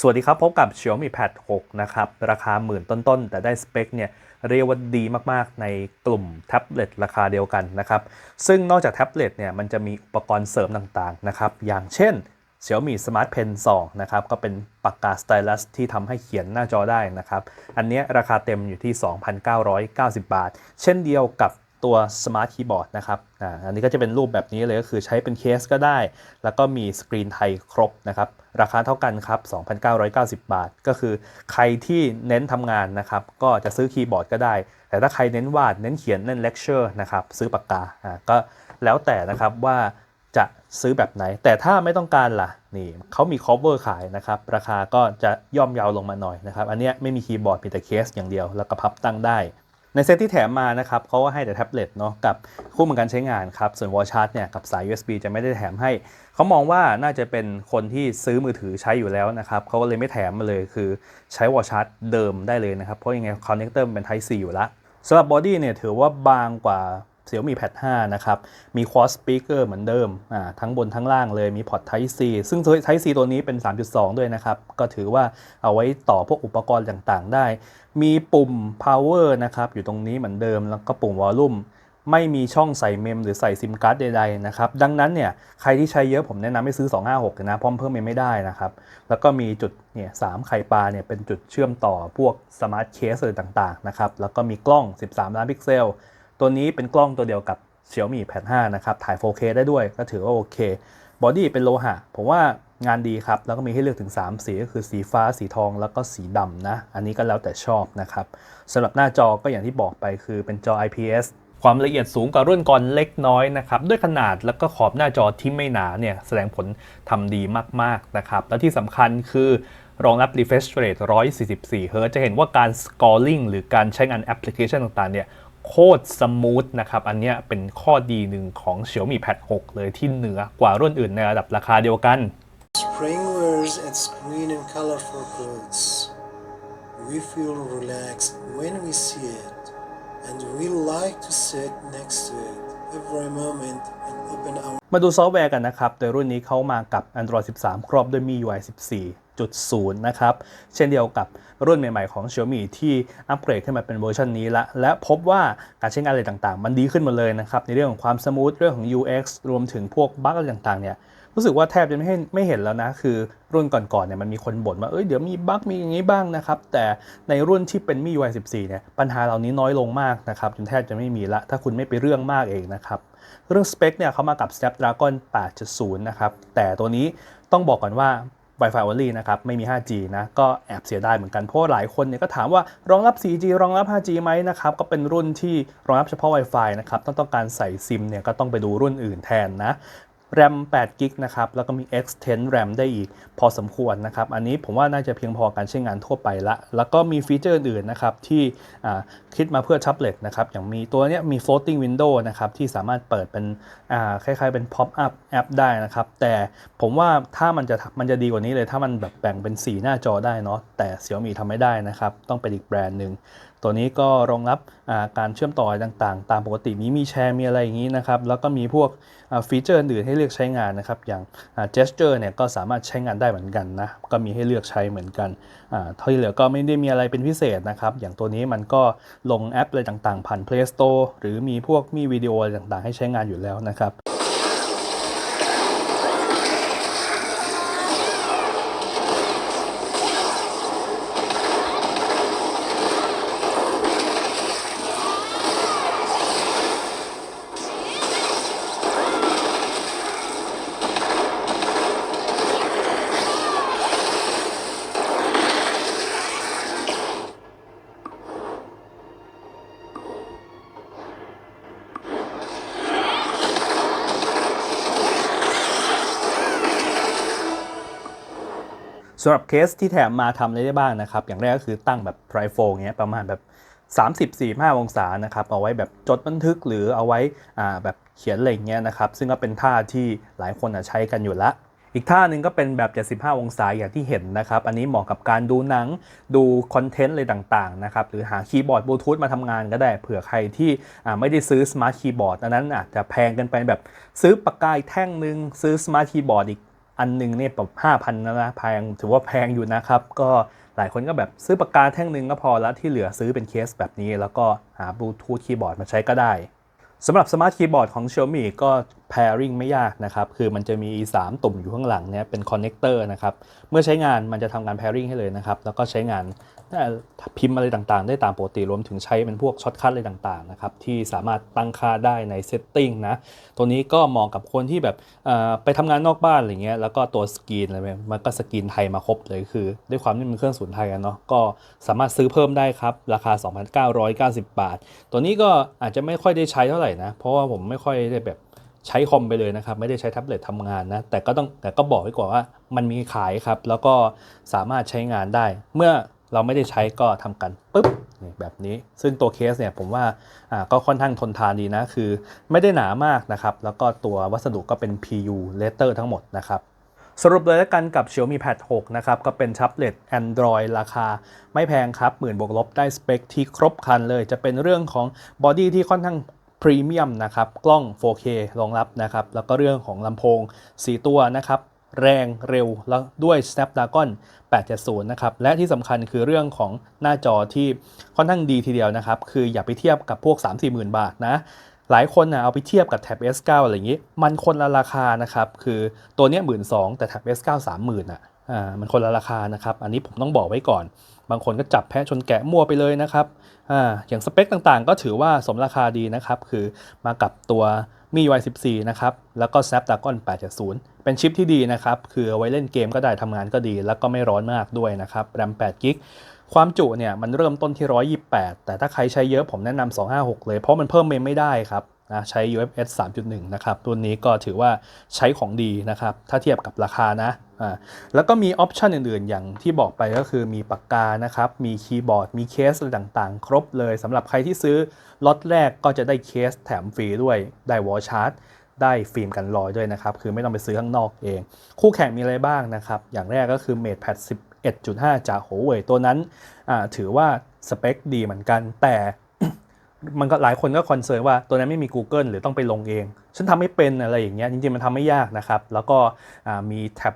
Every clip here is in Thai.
สวัสดีครับ พบกับ Xiaomi Pad 6 นะครับ ราคาหมื่นต้นๆ แต่ได้สเปคเนี่ยเรียกว่าดีมากๆ ในกลุ่มแท็บเล็ตราคาเดียวกันนะครับ ซึ่งนอกจากแท็บเล็ตเนี่ยมันจะมีอุปกรณ์เสริมต่างๆ นะครับ อย่างเช่น Xiaomi Smart Pen 2 นะครับ ก็เป็นปากกาสไตลัสที่ทำให้เขียนหน้าจอได้นะครับ อันนี้ราคาเต็มอยู่ที่ 2,990 บาท เช่นเดียวกับ ตัว Smart Keyboard นะครับอ่าอันนี้ก็จะเป็นรูปแบบนี้เลยก็คือใช้เป็นเคสก็ได้ แล้วก็มีสกรีนไทยครบนะครับ ราคาเท่ากันครับ 2,990 บาท ก็คือใครที่เน้นทำงานนะครับ ก็จะซื้อคีย์บอร์ดก็ได้ แต่ถ้าใครเน้นวาด เน้นเขียน เน้นเลคเชอร์นะครับ ซื้อปากกา อ่า ก็แล้วแต่นะครับว่าจะซื้อแบบไหน แต่ถ้าไม่ต้องการล่ะ นี่เขามี cover ขายนะครับ ราคาก็จะย่อมเยาวลงมาหน่อยนะครับ อันนี้ไม่มีคีย์บอร์ดมีแต่เคสอย่างเดียว แล้วก็พับตั้งได้ ในเซตที่แถมมานะครับเขาก็ให้แต่แท็บเล็ตเนาะกับคู่มือการใช้งานครับ ส่วนวอลชาร์จเนี่ยกับสาย USB จะไม่ได้แถมให้ เขามองว่าน่าจะเป็นคนที่ซื้อมือถือใช้อยู่แล้วนะครับเขาก็เลยไม่แถมมาเลยคือใช้วอลชาร์จเดิมได้เลยนะครับ เพราะยังไงคอนเนคเตอร์เป็น Type C อยู่ละสำหรับบอดี้เนี่ยถือว่าบางกว่า Xiaomi Pad 5 นะครับ มี Quad Speaker เหมือนเดิมอ่าทั้งบนทั้งล่างเลย มีพอร์ต Type C ซึ่ง Type C ตัวนี้เป็น 3.2 ด้วยนะครับ ก็ถือว่าเอาไว้ต่อพวกอุปกรณ์ต่างๆ ได้ มีปุ่ม power นะครับ อยู่ตรงนี้เหมือนเดิม แล้วก็ปุ่ม volume ไม่มีช่องใส่เมมหรือใส่ซิมการ์ดใดๆนะครับ ดังนั้นเนี่ย ใครที่ใช้เยอะผมแนะนำให้ซื้อ 256 นะพราะมันเพิ่มเมมไม่ได้นะครับ แล้วก็มีจุดเนี่ยสามไข่ปลาเนี่ยเป็นจุดเชื่อมต่อพวกสมาร์ทเคสอะไรต่างๆนะครับ แล้วก็มีกล้อง 13 ล้านพิกเซล ตัวนี้เป็นกล้องตัวเดียวกับ Xiaomi Pad 5นะครับ ถ่าย 4K ได้ด้วยก็ถือว่าโอเค บอดี้เป็นโลหะ ผมว่างานดีครับ แล้วก็มีให้เลือกถึง 3 สีก็คือสีฟ้า สีทอง แล้วก็สีดำนะ อันนี้ก็แล้วแต่ชอบนะครับสำหรับหน้าจอก็อย่างที่บอกไปคือเป็นจอ IPS ความละเอียดสูงกว่ารุ่นก่อนเล็กน้อยนะครับ ด้วยขนาดแล้วก็ขอบหน้าจอที่ไม่หนาเนี่ย แสดงผลทำดีมาก ๆ นะครับ และที่สำคัญคือรองรับ refresh rate 144 Hz จะเห็นว่าการ scoring หรือการใช้งานแอปพลิเคชันต่าง ๆ เนี่ย โคตรสมูทนะครับอันเนี้ยเป็นข้อดีหนึ่งของ Xiaomi Pad 6 เลยที่เหนือกว่ารุ่นอื่นในระดับราคาเดียวกัน Spring wears its green and colorful clothes. We feel relaxed when we see it, and we like to sit next to it every moment and open our มาดูซอฟต์แวร์กันนะครับ โดยรุ่นนี้เขามากับ Android 13 ครอบด้วย MIUI 14.0นะครับ เช่นเดียวกับรุ่นใหม่ๆของ Xiaomi ที่อัปเกรดขึ้นมาเป็นเวอร์ชันนี้ละ และพบว่าการใช้งานอะไรต่างๆ มันดีขึ้นหมาเลยนะครับ ในเรื่องของความสมูทเรื่องของ UX รวมถึงพวกบั๊กอะไรต่างๆ เนี่ยรู้สึกว่าแทบจะไม่ให้ไม่เห็นแล้วนะ คือรุ่นก่อนๆเนี่ยมันมีคนบ่นว่าเอ้ยเดี๋ยวมีบั๊กมีอย่างนี้บ้างนะครับ แต่ในรุ่นที่เป็น MIUI 14 เนี่ยปัญหาเหล่านี้น้อยลงมากนะครับจนแทบจะไม่มีละ ถ้าคุณไม่ไปเรื่องมากเองนะครับ เรื่องสเปคเนี่ยเขามากับ Snapdragon 8.0 นะครับ แต่ตัวนี้ต้องบอกก่อนว่า Wi-Fi only นะครับไม่มี 5G นะก็แอบเสียดายเหมือนกันเพราะหลายคนเนี่ยก็ถามว่ารองรับ 4G รองรับ 5G ไหมนะครับก็เป็นรุ่นที่รองรับเฉพาะ Wi-Fi นะครับต้องต้องการใส่ซิมเนี่ยก็ต้องไปดูรุ่นอื่นแทนนะ แรม8กิกนะครับ แล้วก็มี extend RAM ได้อีกพอสมควรนะครับ อันนี้ผมว่าน่าจะเพียงพอการใช้งานทั่วไปละ แล้วก็มีฟีเจอร์อื่นๆนะครับ ที่คิดมาเพื่อแท็บเล็ตนะครับ อย่างมีตัวเนี้ยมี floating window นะครับ ที่สามารถเปิดเป็นอ่าคล้ายๆเป็น pop up แอปได้นะครับ แต่ผมว่าถ้ามันจะมันจะดีกว่านี้เลย ถ้ามันแบบแบ่งเป็น 4 หน้าจอได้เนาะแต่ Xiaomi ทำไม่ได้นะครับ ต้องเป็นอีกแบรนด์หนึ่ง ตัวนี้ก็รองรับการเชื่อมต่อต่างๆ ตามปกติมีมีแชร์มีอะไรอย่างนี้นะครับ แล้วก็มีพวกฟีเจอร์อื่นให้เลือกใช้งานนะครับ อย่างอ่า gesture เนี่ยก็สามารถใช้งานได้เหมือนกันนะ ก็มีให้เลือกใช้เหมือนกันที่เหลือก็ไม่ได้มีอะไรเป็นพิเศษนะครับ อย่างตัวนี้มันก็ลงแอปอะไรต่างๆ ผ่าน Play Store หรือมีพวกมีวิดีโออะไรต่างๆ ให้ใช้งานอยู่แล้วนะครับ สำหรับเคสที่แถมมาทำอะไรได้บ้างนะครับ อย่างแรกก็คือตั้งแบบไ r รโฟเงี้ยประมาณแบบ 30-45 องศานะครับ เอาไว้แบบจดบันทึกหรือเอาไว้อ่าแบบเขียนอะไรเงี้ยนะครับ ซึ่งก็เป็นท่าที่หลายคนอะใช้กันอยู่ละอีกท่าหนึ่งก็เป็นแบบ 75 องศาอย่างที่เห็นนะครับ อันนี้เหมาะกับการดูหนัง ดูคอนเทนต์อะไรต่าง ๆ นะครับ หรือหาคีย์บอร์ดบลูทูธมาทำงานก็ได้ เผื่อใครที่อ่าไม่ได้ซื้อสมาร์ทคีย์บอร์ดอันนั้นอาจจะแพงกันไปแบบซื้อปากกาแท่งหนึ่งซื้อสมาร์ทคีย์บอร์ดอีก อันหนึงเนี่ยแบบ5,000นะนะแพงถือว่าแพงอยู่นะครับ ก็หลายคนก็แบบซื้อปากกาแท่งหนึ่งก็พอแล้วที่เหลือซื้อเป็นเคสแบบนี้ แล้วก็หาบลูทูธคีย์บอร์ดมาใช้ก็ได้สำหรับสมาร์ทคีย์บอร์ดของ Xiaomi ก็ pairing ไม่ยากนะครับ คือมันจะมี 3 ตุ่มอยู่ข้างหลังเนี่ยเป็นคอนเนคเตอร์นะครับ เมื่อใช้งานมันจะทำการ pairing ให้เลยนะครับ แล้วก็ใช้งาน พิมพ์อะไรต่างๆ ได้ตามปกติรวมถึงใช้เป็นพวกช็อตคัทอะไรต่างๆนะครับที่สามารถตั้งค่าได้ใน setting นะตัวนี้ก็เหมาะกับคนที่แบบไปทำงานนอกบ้านอะไรเงี้ยแล้วก็ตัวสกรีนอะไรแบบมันก็สกรีนไทยมาครบเลยคือ ด้วยความที่มันเครื่องศูนย์ไทยอะเนาะก็สามารถซื้อเพิ่มได้ครับ ราคา 2,990 บาท ตัวนี้ก็อาจจะไม่ค่อยได้ใช้เท่าไหร่นะ เพราะว่าผมไม่ค่อยได้แบบใช้คอมไปเลยนะครับ ไม่ได้ใช้แท็บเล็ตทำงานนะ แต่ก็ต้องแต่ก็บอกไว้ก่อนว่ามันมีขายครับ แล้วก็สามารถใช้งานได้ เมื่อ เราไม่ได้ใช้ก็ทำกันปุ๊บแบบนี้ ซึ่งตัวเคสเนี่ยผมว่าก็ค่อนข้างทนทานดีนะ คือไม่ได้หนามากนะครับ แล้วก็ตัววัสดุก็เป็น PU letter ทั้งหมดนะครับสรุปเลยแล้วกันกับ Xiaomi Pad 6 นะครับ ก็เป็นแท็บเล็ต Android ราคาไม่แพงครับหมื่นบวกลบได้สเปคที่ครบครันเลย จะเป็นเรื่องของบอดี้ที่ค่อนข้างพรีเมียมนะครับ กล้อง 4K รองรับนะครับ แล้วก็เรื่องของลำโพง 4 ตัวนะครับ แรงเร็วแล้วด้วย Snapdragon 870 นะครับ และที่สำคัญคือเรื่องของหน้าจอที่ค่อนข้างดีทีเดียวนะครับ คืออย่าไปเทียบกับพวก 3-4หมื่นบาทนะ หลายคนนะเอาไปเทียบกับแท็บ S9 อะไรอย่างนี้ มันคนละราคานะครับ คือตัวเนี้ยหมื่นสองแต่แท็บ S9 สามหมื่นอะอ่ามันคนละราคานะครับ อันนี้ผมต้องบอกไว้ก่อน บางคนก็จับแพะชนแกะมั่วไปเลยนะครับอ่าอย่างสเปคต่างๆ ก็ถือว่าสมราคาดีนะครับ คือมากับตัว มี Y14 นะครับ แล้วก็ Snapdragon 870 เป็นชิปที่ดีนะครับ คือเอาไว้เล่นเกมก็ได้ทำงานก็ดี แล้วก็ไม่ร้อนมากด้วยนะครับ แรม8กิกความจุเนี่ยมันเริ่มต้นที่ 128 แต่ถ้าใครใช้เยอะผมแนะนำ256 เลย เพราะมันเพิ่มเมมไม่ได้ครับ นะใช้ UFS 3.1 นะครับ ตัวนี้ก็ถือว่าใช้ของดีนะครับ ถ้าเทียบกับราคานะอ่าแล้วก็มีออปชันอื่นๆ อย่างที่บอกไปก็คือมีปากกานะครับ มีคีย์บอร์ด มีเคสอะไรต่างๆ ครบเลยสำหรับใครที่ซื้อล็อตแรกก็จะได้เคสแถมฟรีด้วย ได้วอลชาร์จได้ฟิล์มกันรอยด้วยนะครับ คือไม่ต้องไปซื้อข้างนอกเอง คู่แข่งมีอะไรบ้างนะครับ อย่างแรกก็คือ MatePad 11.5 จาก Huawei ตัวนั้นถือว่าสเปคดีเหมือนกัน แต่ มันก็หลายคนก็คอนเซิร์นว่าตัวนั้นไม่มี Google หรือต้องไปลงเอง ฉันทำไม่เป็นอะไรอย่างเงี้ยจริงๆ มันทำไม่ยากนะครับ แล้วก็มีแท็บ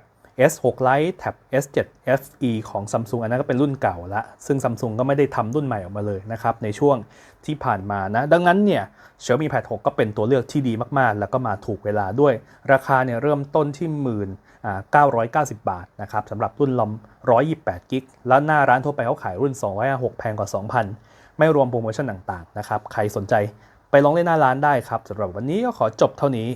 S6 Lite แท็บ S7 FE ของ Samsung อันนั้นก็เป็นรุ่นเก่าละ ซึ่ง Samsung ก็ไม่ได้ทำรุ่นใหม่ออกมาเลยนะครับ ในช่วงที่ผ่านมานะ ดังนั้นเนี่ย Xiaomi Pad 6 ก็เป็นตัวเลือกที่ดีมากๆ แล้วก็มาถูกเวลาด้วย ราคาเนี่ยเริ่มต้นที่หมื่น990 บาทนะครับสำหรับรุ่นลอม128กิกแล้วหน้าร้านทั่วไปเขาขายรุ่น 256 แพงกว่า 2,000 ไม่รวมโปรโมชั่นต่างๆนะครับ ใครสนใจไปลองเล่นหน้าร้านได้ครับสำหรับวันนี้ก็ขอจบเท่านี้